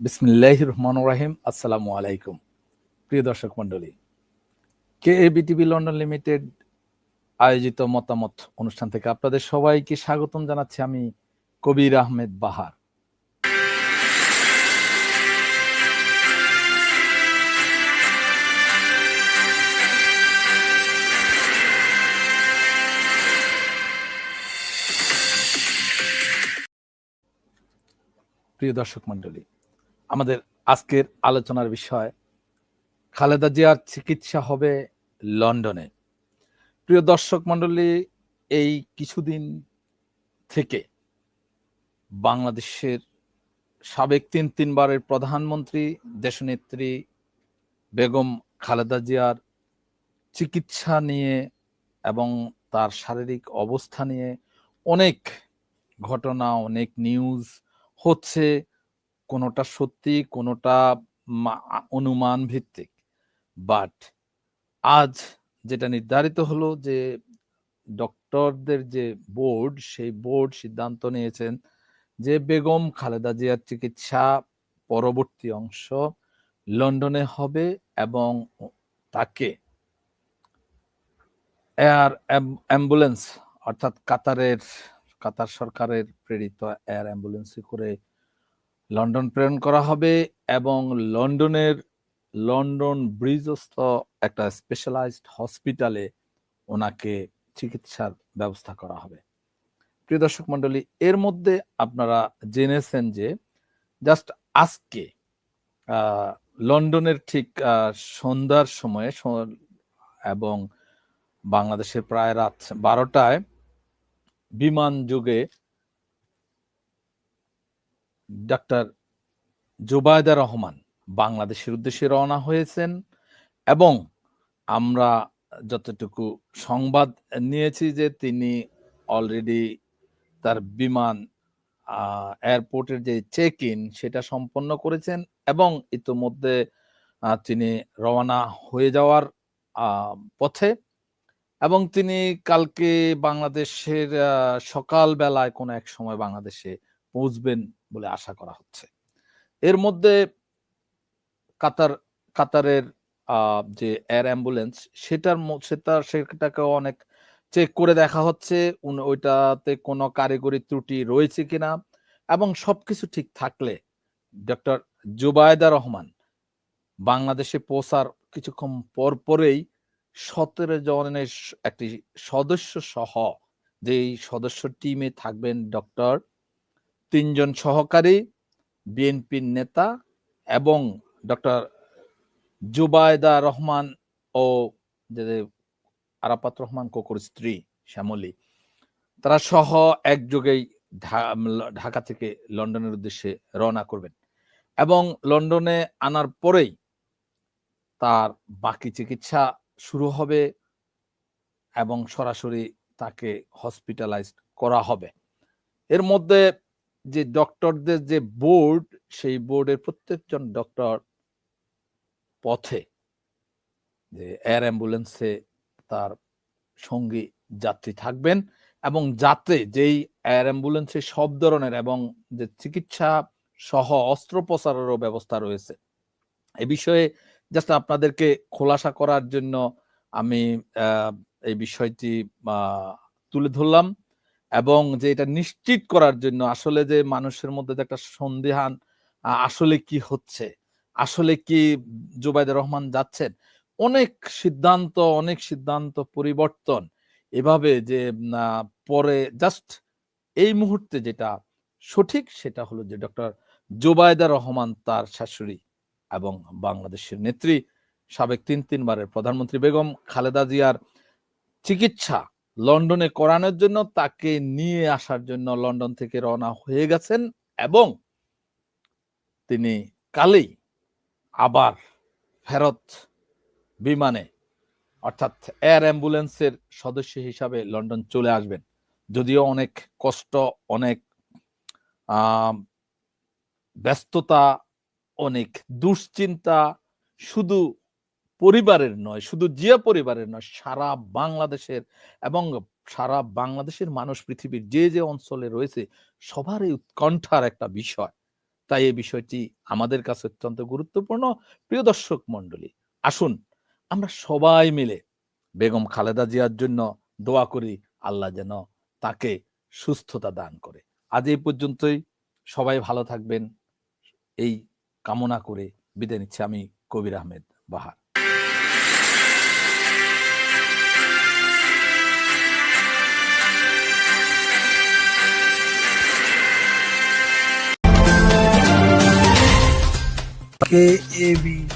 বিসমিল্লাহ রহমান রাহিম আসসালামু আলাইকুম প্রিয় দর্শক মন্ডলী কে এ বিটিভি লন্ডন লিমিটেড আয়োজিত মতামত অনুষ্ঠান থেকে আপনাদের সবাইকে স্বাগতম জানাচ্ছি আমি কবির আহমেদ বাহার। প্রিয় দর্শক মন্ডলী আমাদের আজকের আলোচনার বিষয়, খালেদা জিয়ার চিকিৎসা হবে লন্ডনে। প্রিয় দর্শক মন্ডলী এই কিছুদিন থেকে বাংলাদেশের সাবেক তিন তিনবারের প্রধানমন্ত্রী, দেশনেত্রী বেগম খালেদা জিয়ার চিকিৎসা নিয়ে এবং তার শারীরিক অবস্থা নিয়ে অনেক ঘটনা, অনেক নিউজ হচ্ছে। কোনোটা সত্যি, কোনোটা অনুমান ভিত্তিক। বাট আজ যেটা নির্ধারিত হলো যে ডক্টরদের যে বোর্ড, সেই বোর্ড সিদ্ধান্ত নিয়েছেন যে বেগম খালেদা জিয়ার চিকিৎসা পরবর্তী অংশ লন্ডনে হবে এবং তাকে এয়ার অ্যাম্বুলেন্স অর্থাৎ কাতারের, কাতার সরকারের প্রেরিত এয়ার অ্যাম্বুলেন্সে করে লন্ডন প্রেরণ করা হবে এবং লন্ডনের লন্ডন ব্রিজস্থ একটা স্পেশালাইজড হসপিটালে ওনাকে চিকিৎসার ব্যবস্থা করা হবে। প্রিয় দর্শক মন্ডলী এর মধ্যে আপনারা জেনেছেন যে জাস্ট আজকে লন্ডনের ঠিক সন্ধ্যার সময়ে এবং বাংলাদেশের প্রায় রাত বারোটায় বিমান যুগে ডাক্তার জুবায়দা রহমান বাংলাদেশের উদ্দেশ্যে রওনা হয়েছেন এবং আমরা যতটুকু সংবাদ নিয়েছি যে তিনি অলরেডি তার বিমান এয়ারপোর্টের যে চেক ইন সেটা সম্পন্ন করেছেন এবং ইতোমধ্যে তিনি রওনা হয়ে যাওয়ার পথে এবং তিনি কালকে বাংলাদেশের সকাল বেলায় কোনো এক সময় বাংলাদেশে পৌঁছবেন বলে আশা করা হচ্ছে। এর মধ্যে কাতার, কাতারের যে এয়ার অ্যাম্বুলেন্স, সেটার সেটা সেটাকে অনেক চেক করে দেখা হচ্ছে। ওইটাতে কোনো কারিগরি ত্রুটি রয়েছে কিনা এবং সবকিছু ঠিক থাকলে ডক্টর জুবায়দা রহমান বাংলাদেশে পৌঁছার কিছুক্ষণ পর পরেই সতেরো জনের একটি সদস্য সহ যে সদস্য টিমে থাকবেন ডক্টর তিনজন সহকারী বিএনপির নেতা এবং ডক্টর জুবায়দা রহমান ও যে আরাপাত রহমান কোকর স্ত্রী শ্যামলী, তারা সহ একযোগেই ঢাকা থেকে লন্ডনের উদ্দেশ্যে রওনা করবেন এবং লন্ডনে আনার পরেই তার বাকি চিকিৎসা শুরু হবে এবং সরাসরি তাকে হসপিটালাইজ করা হবে। এর মধ্যে যে ডক্টরদের যে বোর্ড সেই বোর্ডের প্রত্যেকজন ডক্টর পথে যে এয়ার অ্যাম্বুলেন্সে তার সঙ্গী যাত্রী থাকবেন এবং যাতে যেই এয়ার অ্যাম্বুলেন্সে সব ধরনের এবং যে চিকিৎসা সহ অস্ত্রোপচারেরও ব্যবস্থা রয়েছে। এ বিষয়ে জাস্ট আপনাদেরকে খোলাসা করার জন্য আমি এই বিষয়টি তুলে ধরলাম। এবং যে এটা নিশ্চিত করার জন্য আসলে যে মানুষের মধ্যে যে একটা সন্দেহান আসলে কি হচ্ছে? আসলে কি জুবাইদুর রহমান যাচ্ছেন? অনেক সিদ্ধান্ত অনেক সিদ্ধান্ত পরিবর্তন এভাবে যে পরে জাস্ট এই মুহূর্তে যেটা সঠিক সেটা হলো যে ডক্টর জুবায়দা রহমান তার শাশুড়ি এবং বাংলাদেশের নেত্রী, সাবেক তিন তিনবারের প্রধানমন্ত্রী বেগম খালেদা জিয়ার চিকিৎসা লন্ডনে করানোর জন্য তাকে নিয়ে আসার জন্য লন্ডন থেকে রওনা হয়ে গেছেন এবং তিনি কালেই আবার ফেরত বিমানে, অর্থাৎ এয়ার অ্যাম্বুলেন্সের সদস্য হিসাবে লন্ডন চলে আসবেন। যদিও অনেক কষ্ট, অনেক ব্যস্ততা, অনেক দুশ্চিন্তা, শুধু পরিবারের নয়, শুধু জিয়া পরিবারের নয়, সারা বাংলাদেশের এবং সারা বাংলাদেশের মানুষ পৃথিবীর যে যে অঞ্চলে রয়েছে, সবার এই উৎকণ্ঠার একটা বিষয়। তাই এই বিষয়টি আমাদের কাছে অত্যন্ত গুরুত্বপূর্ণ। প্রিয় দর্শক মণ্ডলী, আসুন আমরা সবাই মিলে বেগম খালেদা জিয়ার জন্য দোয়া করি, আল্লাহ যেন তাকে সুস্থতা দান করে। আজ এই পর্যন্তই। সবাই ভালো থাকবেন। এই কামনা করে বিদায় নিচ্ছি আমি কবির আহমেদ বাহার। K A B